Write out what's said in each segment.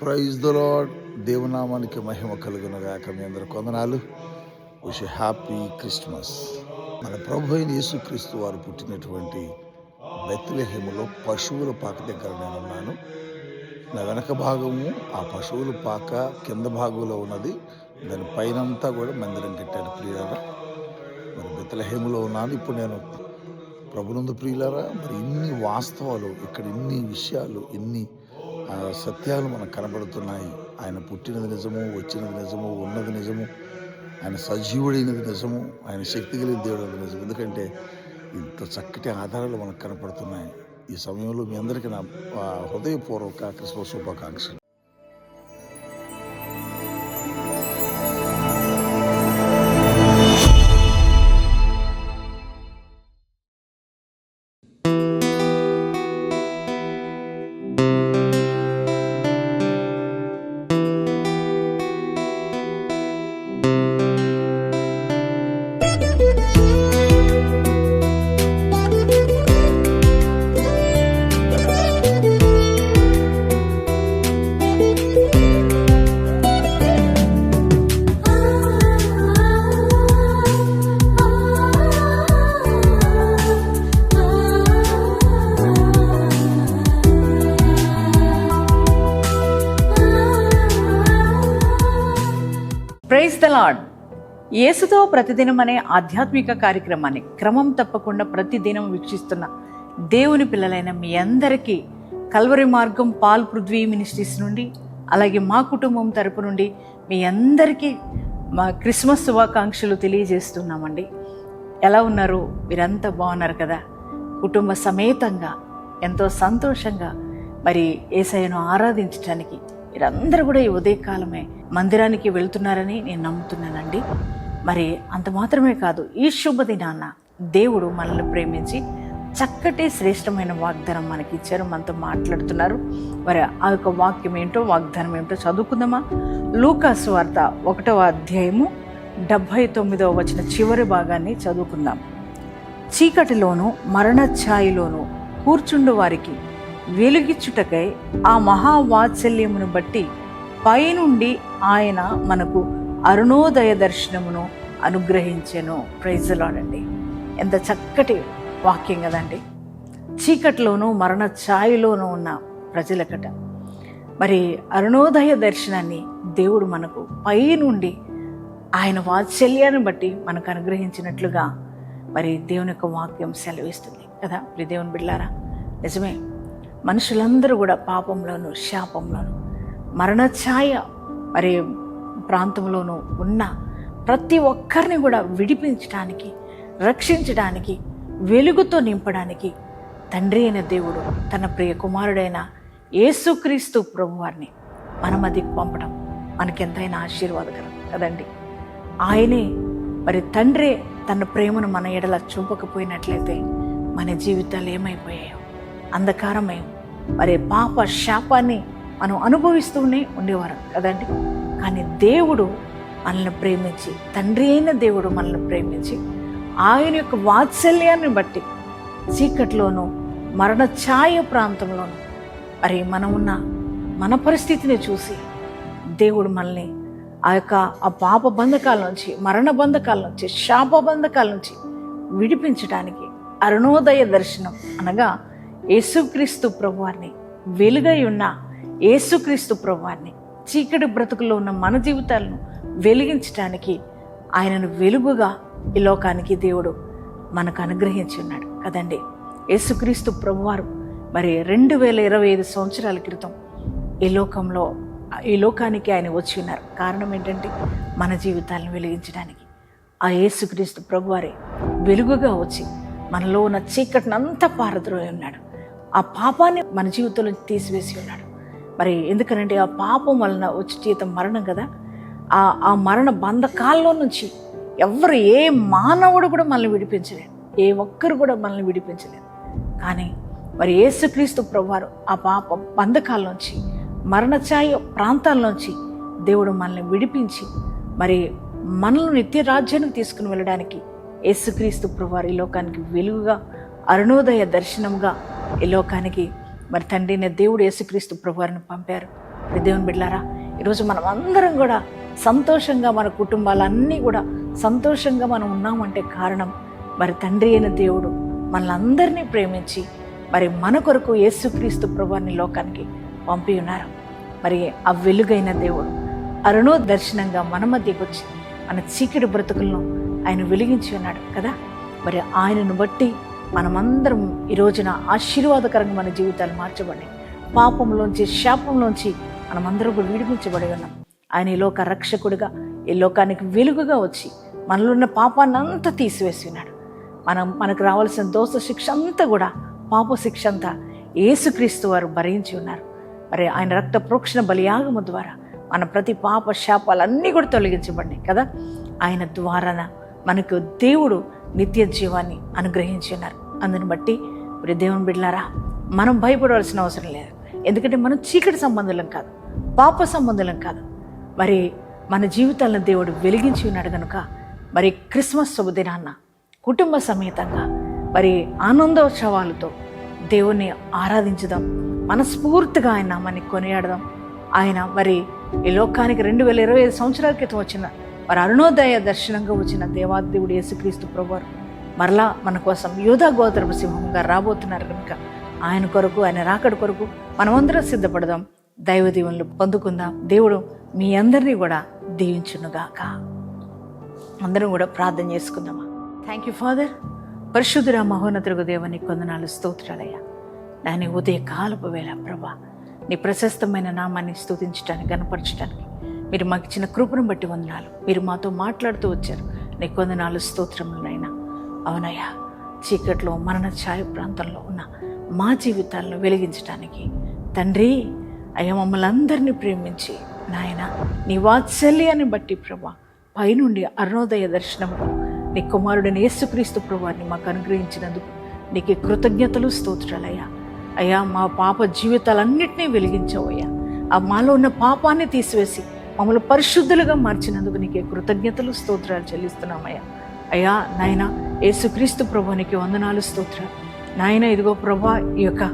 Praise the lord దేవునామానికి మహిమ కలుగునగాక మీ అందరు కొందనాలు విష్ హ్యాపీ క్రిస్మస్ మన ప్రభు అయిన యేసుక్రీస్తు వారు పుట్టినటువంటి బెత్లహేములో పశువుల పాక దగ్గర నేను ఉన్నాను నా వెనక భాగము ఆ పశువుల పాక కింద భాగంలో ఉన్నది. దాని పైనంతా కూడా మందిరం కట్టారు ప్రియులారా. మరి బెత్లహేములో ఉన్నాను. ఇప్పుడు నేను ప్రభునందు ప్రియులారా మరి ఇన్ని వాస్తవాలు ఇక్కడ ఇన్ని విషయాలు ఇన్ని సత్యాలు మనకు కనబడుతున్నాయి. ఆయన పుట్టినది నిజము వచ్చినది నిజము ఉన్నది నిజము. ఆయన సజీవుడైనది నిజము ఆయన శక్తి కలిగిన దేవుడు అది నిజం. ఎందుకంటే ఇంత చక్కటి ఆధారాలు మనకు కనపడుతున్నాయి. ఈ సమయంలో మీ అందరికీ నా హృదయపూర్వక క్రిస్మస్ శుభాకాంక్షలు. ద లాడ్ యేసుతో ప్రతిదినం అనే ఆధ్యాత్మిక కార్యక్రమాన్ని క్రమం తప్పకుండా ప్రతిదినం వీక్షిస్తున్న దేవుని పిల్లలైన మీ అందరికీ కల్వరి మార్గం పాల్ పృథ్వీ మినిస్ట్రీస్ నుండి అలాగే మా కుటుంబం తరపు నుండి మీ అందరికీ మా క్రిస్మస్ శుభాకాంక్షలు తెలియజేస్తున్నామండి. ఎలా ఉన్నారు? మీరంతా బాగున్నారు కదా? కుటుంబ సమేతంగా ఎంతో సంతోషంగా మరి ఏసయ్యను ఆరాధించడానికి మీరందరూ కూడా ఈ ఉదయకాలమే మందిరానికి వెళ్తున్నారని నేను నమ్ముతున్నానండి. మరి అంత మాత్రమే కాదు ఈ శుభదినాన్న దేవుడు మనల్ని ప్రేమించి చక్కటి శ్రేష్టమైన వాగ్దానం మనకి ఇచ్చారు మనతో మాట్లాడుతున్నారు. మరి ఆ యొక్క వాక్యం ఏంటో వాగ్దానం ఏంటో చదువుకుందామా? లూకాస్ వార్త ఒకటవ అధ్యాయము డెబ్భై తొమ్మిదవ వచ్చిన చివరి భాగాన్ని చదువుకుందాం. చీకటిలోను మరణ ఛాయిలోను కూర్చుండు వారికి వెలిగించుటకై ఆ మహావాత్సల్యమును బట్టి పైనుండి ఆయన మనకు అరుణోదయ దర్శనమును అనుగ్రహించెను. ప్రైజలాడండి ఎంత చక్కటి వాక్యం కదండి. చీకట్లోనూ మరణ ఛాయలోనూ ఉన్న ప్రజలకట. మరి అరుణోదయ దర్శనాన్ని దేవుడు మనకు పైనుండి ఆయన వాత్సల్యాన్ని బట్టి మనకు అనుగ్రహించినట్లుగా మరి దేవుని యొక్క వాక్యం సెలవిస్తుంది కదా. దేవుని బిడ్డారా నిజమే. మనుషులందరూ కూడా పాపంలోను శాపంలోను మరణఛాయ మరి ప్రాంతంలోనూ ఉన్న ప్రతి ఒక్కరిని కూడా విడిపించడానికి రక్షించడానికి వెలుగుతో నింపడానికి తండ్రి అయిన దేవుడు తన ప్రియ కుమారుడైన యేసుక్రీస్తు ప్రభువారిని మన మధ్యకు పంపడం మనకెంతైనా ఆశీర్వాదకరం కదండి. ఆయనే మరి తండ్రి తన ప్రేమను మన ఎడల చూపకపోయినట్లయితే మన జీవితాలు ఏమైపోయాయో అంధకారమై మరి పాప శాపాన్ని మనం అనుభవిస్తూనే ఉండేవారు కదండి? కానీ దేవుడు మనల్ని ప్రేమించి తండ్రి అయిన దేవుడు మనల్ని ప్రేమించి ఆయన యొక్క వాత్సల్యాన్ని బట్టి చీకట్లోనూ మరణ ఛాయ ప్రాంతంలోనూ మరి మనం ఉన్న మన పరిస్థితిని చూసి దేవుడు మనల్ని ఆ యొక్క ఆ పాప బంధకాల నుంచి మరణ బంధకాల నుంచి శాప బంధకాల నుంచి విడిపించడానికి అరుణోదయ దర్శనం అనగా యేసుక్రీస్తు ప్రభువారిని వెలుగై ఉన్న యేసుక్రీస్తు ప్రభువారిని చీకటి బ్రతుకులో ఉన్న మన జీవితాలను వెలిగించడానికి ఆయనను వెలుగుగా ఈ లోకానికి దేవుడు మనకు అనుగ్రహించి ఉన్నాడు. కదండి? యేసుక్రీస్తు ప్రభువారు మరి రెండు వేల ఇరవై ఐదు సంవత్సరాల క్రితం ఈ లోకంలో ఈ లోకానికి ఆయన వచ్చి ఉన్నారు. కారణం ఏంటంటే మన జీవితాలను వెలిగించడానికి ఆ యేసుక్రీస్తు ప్రభువారే వెలుగుగా వచ్చి మనలో ఉన్న చీకటినంత పారద్రోయి ఉన్నాడు. ఆ పాపాన్ని మన జీవితంలో తీసివేసి ఉన్నాడు. మరి ఎందుకనంటే ఆ పాపం వలన వచ్చి జీతం మరణం కదా. ఆ ఆ మరణ బంధకాల్లో నుంచి ఎవరు ఏ మానవుడు కూడా మనల్ని విడిపించలేదు. ఏ ఒక్కరు కూడా మనల్ని విడిపించలేదు. కానీ మరి యేసుక్రీస్తు ప్రభువారు ఆ పాప బంధకాల్లోంచి మరణఛాయ ప్రాంతాల్లోంచి దేవుడు మనల్ని విడిపించి మరి మనల్ని నిత్య రాజ్యానికి తీసుకుని వెళ్ళడానికి యేసుక్రీస్తు ప్రభువారు ఈ లోకానికి వెలుగుగా అరుణోదయ దర్శనంగా ఈ లోకానికి మరి తండ్రిన దేవుడు యేసుక్రీస్తు ప్రభువారిని పంపారు. మరి దేవుని బిడ్డారా ఈరోజు మనం అందరం కూడా సంతోషంగా మన కుటుంబాలన్నీ కూడా సంతోషంగా మనం ఉన్నామంటే కారణం మరి తండ్రి అయిన దేవుడు మనలందరినీ ప్రేమించి మరి మన కొరకు యేసుక్రీస్తు ప్రభువారిని లోకానికి పంపి ఉన్నారు. మరి ఆ వెలుగైన దేవుడు అరుణో దర్శనంగా మన మధ్యకు వచ్చి మన చీకటి బ్రతుకులను ఆయన వెలిగించి ఉన్నాడు కదా. మరి ఆయనను బట్టి మనమందరం ఈ రోజున ఆశీర్వాదకరంగా మన జీవితాలు మార్చబడి పాపంలోంచి శాపంలోంచి మనమందరం కూడా విడిపించబడి ఉన్నాం. ఆయన ఈ లోక రక్షకుడిగా ఈ లోకానికి వెలుగుగా వచ్చి మనలో ఉన్న పాపాన్ని అంతా తీసివేసి ఉన్నాడు మనం మనకు రావాల్సిన దోష శిక్ష అంతా కూడా పాప శిక్ష అంతా ఏసుక్రీస్తు వారు భరించి ఉన్నారు. మరి ఆయన రక్త ప్రోక్షణ బలియాగము ద్వారా మన ప్రతి పాప శాపాలన్నీ కూడా తొలగించబడినాయి కదా. ఆయన ద్వారాన మనకు దేవుడు నిత్య జీవాన్ని అనుగ్రహించి ఉన్నారు. అందుని బట్టి ఇప్పుడు దేవుని బిడ్డలారా మనం భయపడవలసిన అవసరం లేదు. ఎందుకంటే మనం చీకటి సంబంధులం కాదు పాప సంబంధులం కాదు. మరి మన జీవితాలను దేవుడు వెలిగించి ఉన్నాడు కనుక మరి క్రిస్మస్ శుభదినాన్న కుటుంబ సమేతంగా మరి ఆనందోత్సవాలతో దేవుణ్ణి ఆరాధించుదాం. మనస్ఫూర్తిగా ఆయన మనకి కొనియాడదాం. ఆయన మరి ఈ లోకానికి రెండు వేల ఇరవై ఐదు సంవత్సరాల క్రితం వచ్చిన మరి అరుణోదయ దర్శనంగా వచ్చిన దేవాదేవుడు యేసుక్రీస్తు ప్రభువారు మరలా మన కోసం యోధా గోత్రపు సింహంగా రాబోతున్నారు కనుక ఆయన కొరకు ఆయన రాకడ కొరకు మనమందరం సిద్ధపడదాం. దైవ దీవెనలు పొందుకుందాం. దేవుడు మీ అందరినీ కూడా దీవించునుగాక. అందరం కూడా ప్రార్థన చేసుకుందామా? థ్యాంక్ యూ ఫాదర్ పరిశుద్ధురా మహోన్నతులకు దేవుని కొందనాలు స్తోత్రాలయ్యా. దాని ఉదయ కాలపు వేళ ప్రభా నీ ప్రశస్తమైన నామాన్ని స్థుతించడానికి గనపరచడానికి మీరు మాకు ఇచ్చిన కృపను బట్టి వందనాలు. మీరు మాతో మాట్లాడుతూ వచ్చారు. నీ వందనాలు స్తోత్రములైనా అవునయ్యా చీకట్లో మరణ ఛాయ ప్రాంతంలో ఉన్న మా జీవితాలను వెలిగించడానికి తండ్రి అయ్యా మమ్మల్ని అందరినీ ప్రేమించి నాయన నీ వాత్సల్యాన్ని బట్టి ప్రభా పైనుండి అరుణోదయ దర్శనంలో నీ కుమారుడిని యేసుక్రీస్తు ప్రభాని మాకు అనుగ్రహించినందుకు నీకు కృతజ్ఞతలు స్తోత్రాలయ్యా. అయ్యా మా పాప జీవితాలన్నింటినీ వెలిగించవయ్యా. ఆ మాలో ఉన్న పాపాన్ని తీసివేసి మమ్మల్ని పరిశుద్ధులుగా మార్చినందుకు నీకే కృతజ్ఞతలు స్తోత్రాలు చెల్లిస్తున్నామయ్యా. అయ్యా నాయన యేసుక్రీస్తు ప్రభునికి వందనాలు స్తోత్రాలు. నాయన ఇదిగో ప్రభా ఈ యొక్క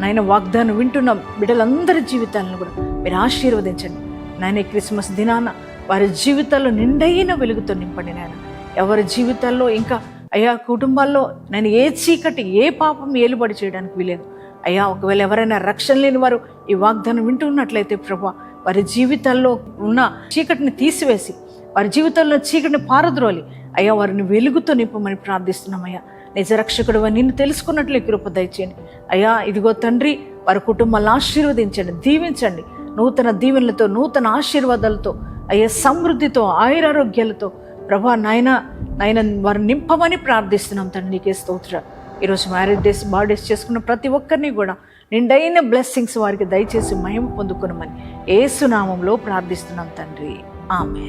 నాయన వాగ్దానం వింటున్న బిడ్డలందరి జీవితాలను కూడా మీరు ఆశీర్వదించండి. నాయన క్రిస్మస్ దినాన వారి జీవితాల్లో నిండైన వెలుగుతో నింపండి నాయన. ఎవరి జీవితాల్లో ఇంకా అయ్యా కుటుంబాల్లో నేను ఏ చీకటి ఏ పాపం ఏలుబడి చేయడానికి వీలేదు. అయ్యా ఒకవేళ ఎవరైనా రక్షణ లేని వారు ఈ వాగ్దానం వింటున్నట్లయితే ప్రభా వారి జీవితాల్లో ఉన్న చీకటిని తీసివేసి వారి జీవితంలో చీకటిని పారద్రోలి. అయ్యా వారిని వెలుగుతో నింపమని ప్రార్థిస్తున్నామయ్యా. నిజ రక్షకుడు నిన్ను తెలుసుకున్నట్లు కృప దయచేయండి. అయ్యా ఇదిగో తండ్రి వారి కుటుంబాలను ఆశీర్వదించండి దీవించండి. నూతన దీవెనలతో నూతన ఆశీర్వాదాలతో అయ్యా సమృద్ధితో ఆయురారోగ్యాలతో ప్రభా నాయన నాయన వారిని నింపమని ప్రార్థిస్తున్నాం తండ్రి నీకే స్తోత్ర. ఈరోజు మ్యారేజ్ డేస్ బర్త్డేస్ చేసుకున్న ప్రతి ఒక్కరిని కూడా నిండైన బ్లెస్సింగ్స్ వారికి దయచేసి మహిమ పొందుకునమని ఏసునామంలో ప్రార్థిస్తున్నాం తండ్రి. ఆమె